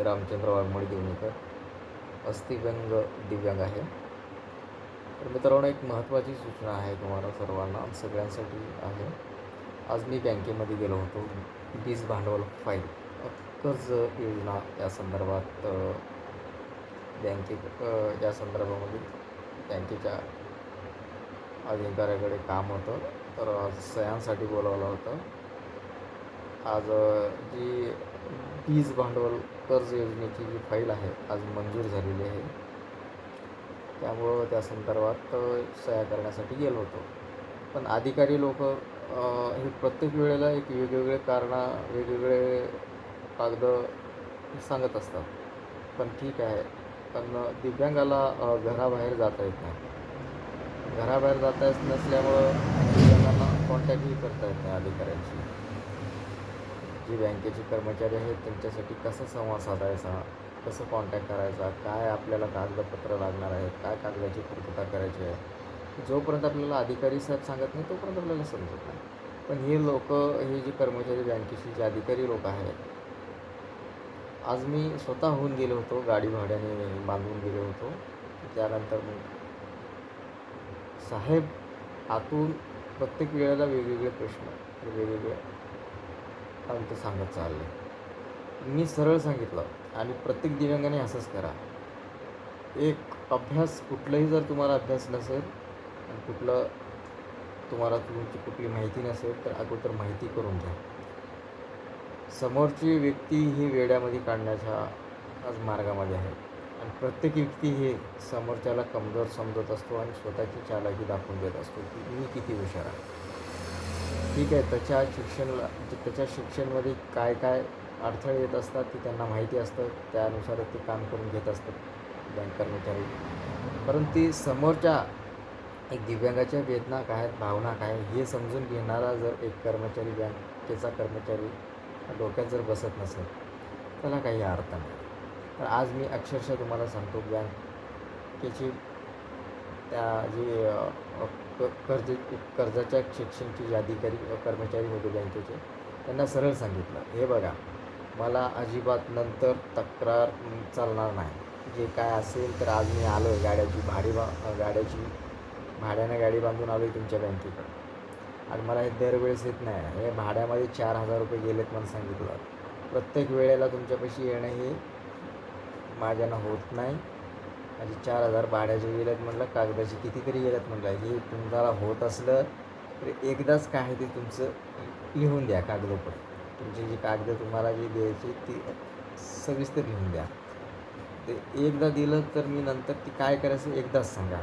मी रामचंद्र वाघमोडी देवणीकर अस्थिव्यंग दिव्यांग आहे. तर मित्रांनो एक महत्त्वाची सूचना आहे तुम्हाला सर्वांना सगळ्यांसाठी आहे. आज मी बँकेमध्ये गेलो होतो. वीज भांडवल फाईल कर्ज योजना या संदर्भात बँके बँकेत या संदर्भामध्ये बँकेच्या अधिकाऱ्याकडे काम होतं. तर सह्यांसाठी बोलावलं होतं. आज जी वीज भांडवल कर्ज योजनेची जी फाईल आहे आज मंजूर झालेली आहे. त्यामुळं त्या संदर्भात सह्या करण्यासाठी गेलो होतो. पण अधिकारी लोक हे प्रत्येक वेळेला एक वेगवेगळे कारणं वेगवेगळे कागद सांगत असतात. पण ठीक आहे. पण दिव्यांगाला घराबाहेर जाता येत नाही. घराबाहेर जाता येत नसल्यामुळं दिव्यांगांना कॉन्टॅक्टही करता येत नाही अधिकाऱ्यांशी. जे बँकेचे कर्मचारी आहेत त्यांच्यासाठी कसा संवाद साधायचा? कसं कॉन्टॅक्ट करायचा? काय आपल्याला कागदपत्र लागणार आहेत? काय कागदाची पूर्तता करायची आहे? जोपर्यंत आपल्याला अधिकारी साहेब सांगत नाही तोपर्यंत आपल्याला समजत नाही. पण हे लोक हे जे कर्मचारी बँकेचे जे अधिकारी लोक आहेत आज मी स्वतः होऊन गेलो होतो गाडी भाड्याने बांधून गेलो होतो. त्यानंतर मग साहेब आतून प्रत्येक वेळेला वेगवेगळे प्रश्न वेगवेगळे अंत सांगत चालले मी सरळ सांगितलं आणि प्रत्येक दिव्यांगाने असंच करा. एक अभ्यास कुठलाही जर तुम्हाला अभ्यास नसेल आणि कुठलं तुम्हाला तुमची कुठली माहिती नसेल तर अगोदर माहिती करून घ्या. समोरची व्यक्ती ही वेड्यामध्ये काढण्याच्या आज मार्गामध्ये आहे. आणि प्रत्येक व्यक्ती हे समोरच्याला कमजोर समजत असतो आणि स्वतःची चालाकी दाखवून देत असतो की मी किती हुशार आहे. ठीक आहे त्याच्या शिक्षणाला त्याच्या शिक्षणमध्ये काय काय अडथळे येत असतात ते त्यांना माहिती असतं. त्यानुसार ते काम करून घेत असतात बँक कर्मचारी. परंतु ती समोरच्या एक दिव्यांगाच्या वेदना काय आहेत भावना काय हे समजून घेणारा जर एक कर्मचारी बँकेचा कर्मचारी डोक्यात जर बसत नसेल त्याला काही अर्थ नाही. तर आज मी अक्षरशः तुम्हाला सांगतो बँकेची त्या जी कर्ज कर्जाच्या शिक्षणची अधिकारी कर्मचारी होते बँकेचे त्यांना सरळ सांगितलं हे बघा मला अजिबात नंतर तक्रार चालणार नाही. जे काय असेल तर आज मी आलो आहे गाड्याची भाडी बा गाड्याची भाड्यानं गाडी बांधून आलो आहे तुमच्या बँकेकडे. आणि मला हे दरवेळेस येत नाही. हे भाड्यामध्ये चार हजार रुपये गेलेत म्हणून सांगितलं. प्रत्येक वेळेला तुमच्यापाशी येणं हे माझ्यानं होत नाही. माझे चार हजार भाड्याचे गेलेत म्हटलं कागदाचे कितीतरी गेलेत म्हटलं हे तुम्हाला होत असलं तर एकदाच काय आहे ते तुमचं लिहून द्या कागदोपत्र. तुमची जी कागदं तुम्हाला जी द्यायची ती सविस्तर लिहून द्या. ते एकदा दिलं तर मी नंतर ती काय करायचं एकदाच सांगा.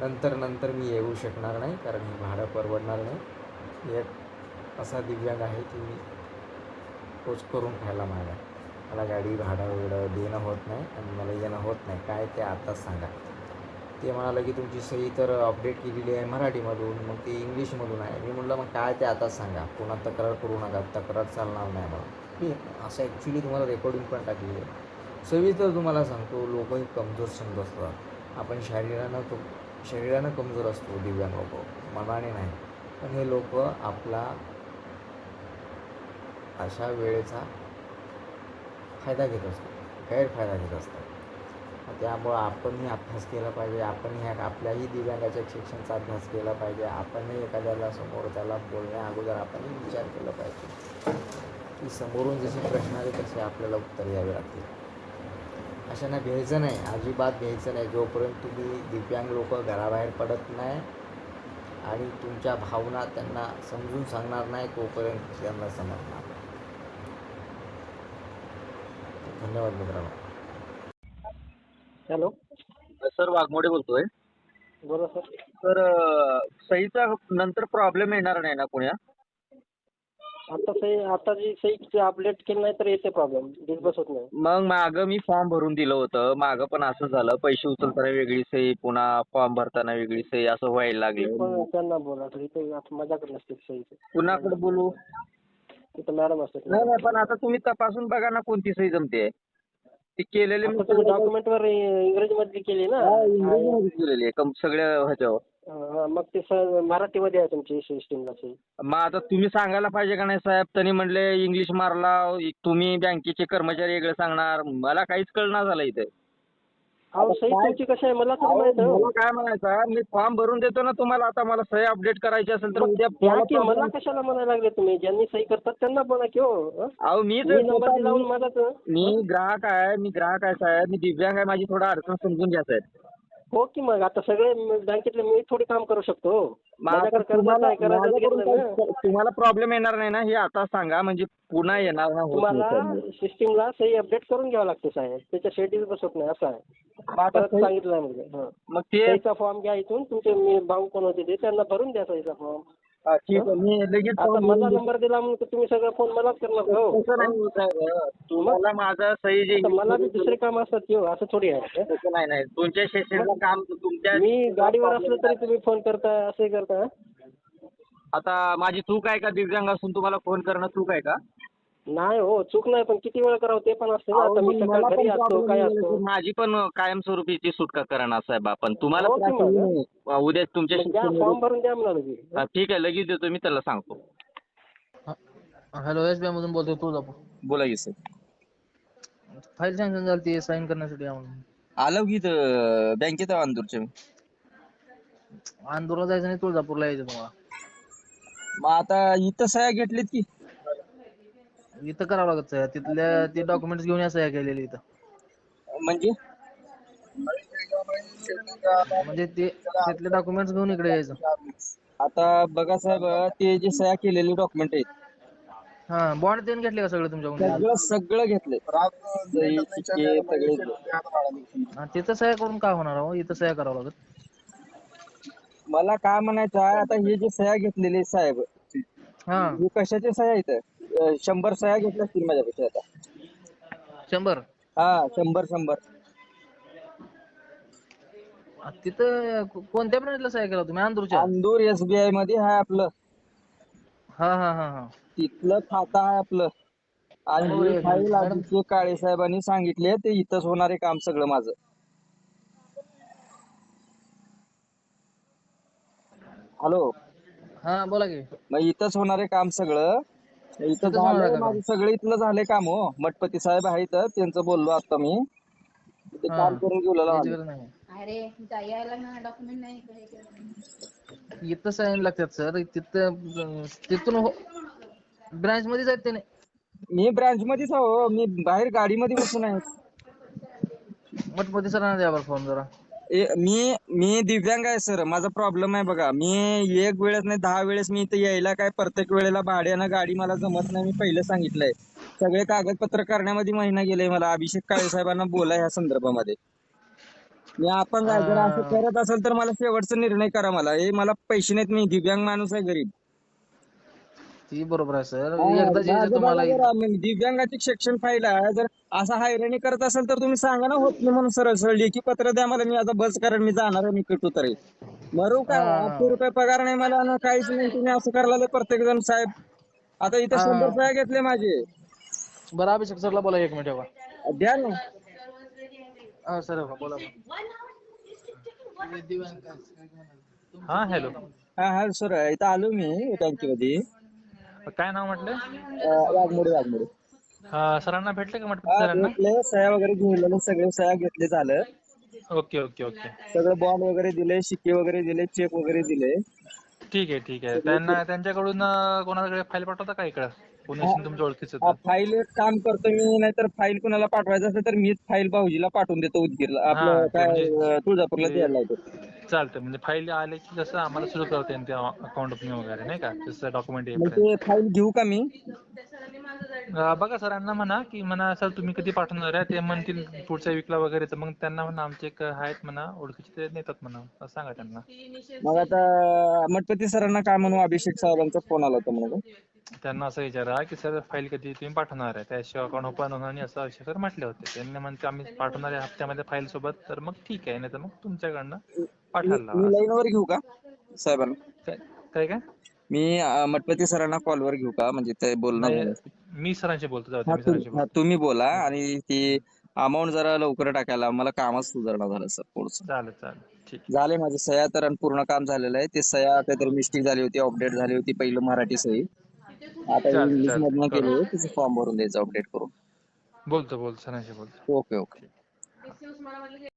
नंतर नंतर मी येऊ शकणार नाही कारण मी भाडं परवडणार नाही. एक असा दिव्यांग आहे की मी पोच करून खायला मागा मला गाडी भाडं वेडं देणं होत नाही आणि मला येणं होत नाही. काय ते आत्ताच सांगा. ते म्हणालं की तुमची सही तर अपडेट केलेली आहे मराठीमधून मग ती इंग्लिशमधून आहे. मी म्हटलं मग काय ते आता सांगा. पुन्हा तक्रार करू नका. तक्रार चालणार नाही मला मी असं ॲक्च्युली तुम्हाला रेकॉर्डिंग पण टाकली आहे. सविस्तर तुम्हाला सांगतो लोकही कमजोर समजत असतात. आपण शरीरानं तो शरीरानं कमजोर असतो दिव्यांग लोक. मनाने नाही. पण हे लोक आपला अशा वेळेचा फायदा घेत असतो गैरफायदा घेत असतात त्यामुळं आपणही अभ्यास केला पाहिजे आपण ह्या आपल्याही दिव्यांगाच्या शिक्षणाचा अभ्यास केला पाहिजे आपणही एखाद्याला समोर त्याला बोलण्या अगोदर आपणही विचार केला पाहिजे. की समोरून जसे प्रश्न आले तसे आपल्याला उत्तर द्यावे लागतील. अशांना घ्यायचं नाही अजिबात घ्यायचं नाही. जोपर्यंत तुम्ही दिव्यांग लोक घराबाहेर पडत नाही आणि तुमच्या भावना त्यांना समजून सांगणार नाही तोपर्यंत त्यांना समजणार नाही. धन्यवाद मित्रांनो. हॅलो. सर वाघमोडे बोलतोय. बोला सर. तर अं, सहीचा नंतर प्रॉब्लेम येणार नाही ना पुण्या? आता सही आता जी सही अपडेट केली नाही तर येते प्रॉब्लेम डिस्बस होत नाही. मग मागं मी फॉर्म भरून दिलं होतं. मागं पण असं झालं. पैसे उचलताना वेगळी सही पुन्हा फॉर्म भरताना वेगळी सही असं व्हायला ते लागलं पण त्यांना बोला मजाक नसते सहीची कुणाकडे बोलू? तिथं मॅडम असतात नाही नाही पण आता तुम्ही तपासून बघा ना कोणती सही जमते. ती केलेली आता तुम्ही डॉक्युमेंट वर इंग्रजी मध्ये केली ना. हा, इंग्रजीमध्ये केलेली आहे कम- सगळ्या ह्याच्यावर. हा, मग ते मराठीमध्ये आहे तुमची सिस्टीमला सही मग आता तुम्ही सांगायला पाहिजे का नाही साहेब? त्यांनी म्हणले इंग्लिश मारला तुम्ही बँकेचे कर्मचारी वेगळे सांगणार. मला काहीच कळणार झालं इथे. अहो सही तुमची कशी आहे? मला थोडी माहीत मला आहे काय म्हणायचं मी फॉर्म भरून देतो ना तुम्हाला आता मला सही अपडेट करायची असेल तर उद्या द्या मला की मला कशाला म्हणायला लागले तुम्ही? ज्यांनी सही करतात त्यांना म्हणा की हो हं? अहो मी मी नंबर लावून मलाच मी ग्राहक आहे मी ग्राहक आहे साहेब. मी दिव्यांग आहे माझी थोडा अडचण समजून घ्या साहेब. हो की मग? आता सगळे बँकेतले मी थोडी काम करू शकतो. माझ्याकडे तुम्हाला घेतलं ना. प्रॉब्लेम येणार नाही ना हे आता सांगा म्हणजे पुन्हा येणार ना होत नाही तुम्हाला. सिस्टीमला सही अपडेट करून घ्यावं लागते साहेब. त्याच्या शेड्यूल बसत नाही असं आहे. मग आता परत सही- सांगितलं म्हणजे हं. मग ते सहीचा फॉर्म घ्या इथून. तुमचे मी भाऊ कोण होते ते त्यांना भरून द्या सहीचा फॉर्म हा, ठीक आहे. मी लगेच आता phone मला करून नंबर दिला म्हणून तुम्ही सगळं फोन मलाच करणार का हो? तसं नाही होत. तुम्हाला माझं सही जे आता मला बी दुसरे काम असतात की हो? असं थोडी आहे तसं नाही नाही. तुमच्या सेशनचं काम तुमच्या मी गाडीवर असलो तरी तुम्ही फोन करता असे करता आता माझी चूक आहे का? दिव्यांग असून तुम्हाला फोन करणं चूक आहे का? नाही हो चूक नाही पण किती वेळ करावं ते पण असते ना. आता मी सकाळ घरी असतो काय असतो? माझी पण कायमस्वरूपीची सुटका करणार साहेब आपण. तुम्हाला हो की त्रास मग? होऊ नये. उद्या तुमच्या द्या फॉर्म भरून द्या मला लगेच. हा, ठीक आहे लगेच देतो मी त्याला सांगतो. हॅलो एस बी मधून बोलतोय तुळजापूर. बोला की सर. फाईल सँक्शन झाली ती साईन करण्यासाठी या म्हणून आलो की इथं बँकेत आहे अंदूरच्या आंदोलन जायचं नाही तुळजापूरला यायचं तुम्हाला. मग आता इथं सह्या घेतलीत की. इथं करावं लागत सह्या तिथल्या ते डॉक्युमेंट्स घेऊन या सह्या केलेली इथं. म्हणजे? म्हणजे ते तिथले डॉक्युमेंट्स घेऊन इकडे यायचं. आता बघा साहेब ते जे सह्या केलेले डॉक्युमेंट आहेत. हा बॉन्ड देऊन घेतले का सगळं तुमच्याकडून? सगळं सगळं घेतलंय. सही, शिक्के सगळे हा, तिथं सह्या करून काय होणार हो इथं सह्या करावं लागत मला काय म्हणायचं आहे आता हे जे सह्या घेतलेले साहेब हा. हे कशाचे सह्या आहेत? अं, शंभर सह्या घेतल्या असतील माझ्यापेक्षा आता. शंभर? हा शंभर शंभर. आ, तिथं को- कोणत्या ब्रांचला सह्या केला तुम्ही? अंदूरच्या? अंदूर एसबीआयमध्ये आहे आपलं. हा हा हा हा. तिथलं खातं आहे आपलं. आणि ही फाईल. मॅडम. काळे साहेबांनी सांगितले ते इथंच होणारे काम सगळं माझं. हॅलो? हा बोला की. मग इथंच होणारे काम सगळं. इथं आहे माझं सगळं इथलं झालंय काम हो. मठपती साहेब आहेत त्यांचं बोललो आता मी. ते हा. काम करून. गरज नाही. अरे यायला ना डॉक्युमेंट नाही. इथं साईन लागतात सर तिथं अं, तिथून ब्रांच मध्ये जात त्याने मी ब्रांच मध्येच आहो मी बाहेर गाडीमध्ये बसून आहे. मटपती सरांना द्या बरं फोन जरा. ए, मी मी दिव्यांग आहे सर. माझा प्रॉब्लेम आहे बघा. मी एक वेळेस नाही दहा वेळेस मी इथे यायला काय प्रत्येक वेळेला भाड्यानं गाडी मला जमत नाही मी पहिलं सांगितलंय. सगळे कागदपत्र करण्यामध्ये महिना गेलाय मला. अभिषेक काळे साहेबांना बोला ह्या संदर्भामध्ये. मी आपण जर असं करत असेल तर मला शेवटचा निर्णय करा मला. हे मला पैसे नाहीत मी दिव्यांग माणूस आहे गरीब. ती बरोबर आहे सर. एकदा जे माझं तुम्हाला बघा जरा, मी दिव्यांगाची शिक्षण फाईल आहे जर असं हैराणी करत असेल तर तुम्ही सांगा ना होत नाही म्हणून सरळ सरळ लेखी पत्र द्या मला मी आता बस कारण मी जाणार आहे मी तरी मरू काय हा. आठशे रुपये पगार नाही मला ना काहीच नाही. तुम्ही असं करायला प्रत्येक जण साहेब. आता इथे. शंभर सह्या घेतले माझे. बरं अभिषेक सरला बोला एक मिनिट बघा द्या ना. हा सर बोला हा हॅलो. हा हा सर इथं आलो मी बँकेमध्ये काय नाव म्हटलं? वाघमोडे वाघमोडे. सरांना भेटले का म्हटलं हा सरांना? घेतले सह्या वगैरे घेतलेले सगळे सह्या घेतले झालं. Okay okay okay. सगळं बॉन्ड वगैरे दिले शिक्के वगैरे दिले चेक वगैरे दिले. ठीक आहे ठीक आहे. त्यांना त्यांच्याकडून कोणाकडे फाईल पाठवता का इकडं? कोणी असेल तुमच्या ओळखीचं हा, तर? फाईल एक काम करतो मी नाहीतर फाईल कुणाला पाठवायचं असेल तर मीच फाईल भाऊजीला पाठवून देतो उदगीरला. आपलं ते काय म्हणजे- अं, तुळजापूरला ते- द्यायला लावतो. चालतं म्हणजे फाईल आले की कसं आम्हाला सुरू करता येईल त्या अकाउंट ओपनिंग वगैरे नाही का? तसं डॉक्युमेंट मग येईपर्यंत ते फाईल घेऊ का मी? बघा सरांना म्हणा की म्हणा सर तुम्ही कधी पाठवणार आहे? ते म्हणतील पुढच्या वीकला वगैरे तर मग त्यांना म्हणा आमचे एक आहेत म्हणा ओळखीचे ते नेतात म्हणा. असं सांगा त्यांना. मग आता मठपती सरांना काय म्हणू? अभिषेक साहेबांचा फोन आला होता म्हणून त्यांना असं विचारा की सर फाईल कधी तुम्ही पाठवणार आहे? त्याशिवाय अकाउंट ओपन होणार नाही असं अभिषेक सर म्हटले होते. त्यांनी म्हणते आम्ही पाठवणार आहे हप्त्यामध्ये फाईल सोबत. तर मग ठीक आहे नाही तर मग तुमच्याकडनं पाठवायला मी लावा लाईनवर घेऊ का साहेबांना? काय काय काय? मी अं, मठपती सरांना कॉलवर घेऊ का? म्हणजे ते बोलणं. मी सरांशी बोलतो जाऊ दे, हा, मी हा, बोलतो. तुम्ही बोला आणि ती अमाऊंट जरा लवकर टाकायला. मला कामच सुधारणा झालं सर पुढचं. चालेल चालेल. ठीक झाले माझे सह्या तर आणि पूर्ण काम झालेलं आहे. ते सह्या काहीतरी मिस्टेक झाली होती अपडेट झाली होती पहिलं मराठी सही. आता इंग्लिश. मधनं. केलं त्याचं फॉर्म भरून द्यायचं अपडेट करून. बोलतो बोलतो सरांशी बोलतो. Okay okay.